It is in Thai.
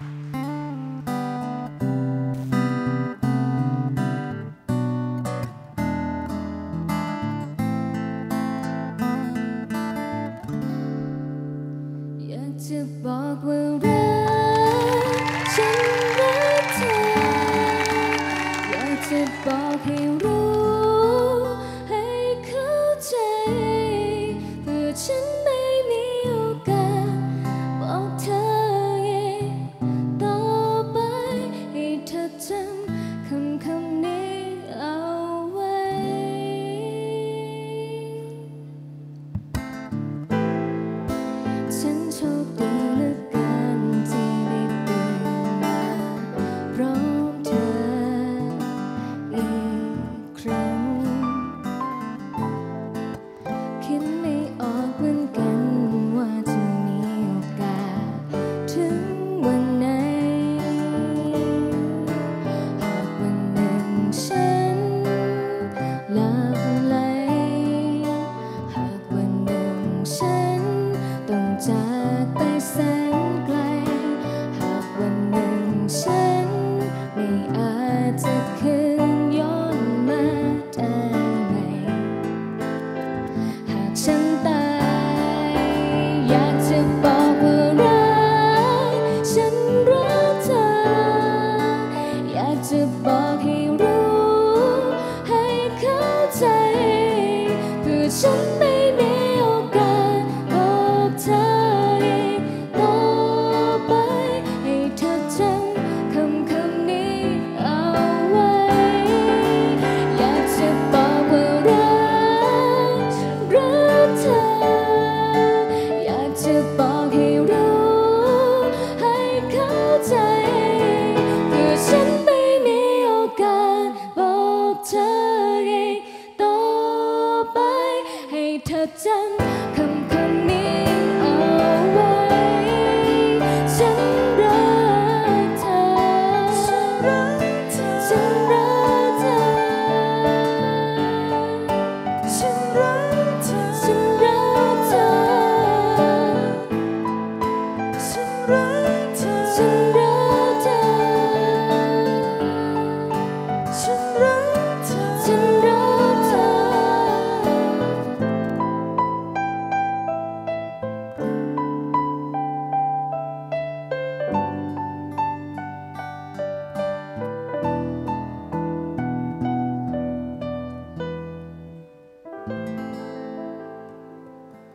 อยากจะบอกว่า ฉัน ต้องจากไปแสนไกล หากวันหนึ่งฉัน ไม่อาจจะคืนย้อนมาได้ไหหากฉันตาย อยากจะบอกว่ารฉันรักเธอ อยากจะบอกให้รู้ ให้เข้าใจเพื่อฉัน รัก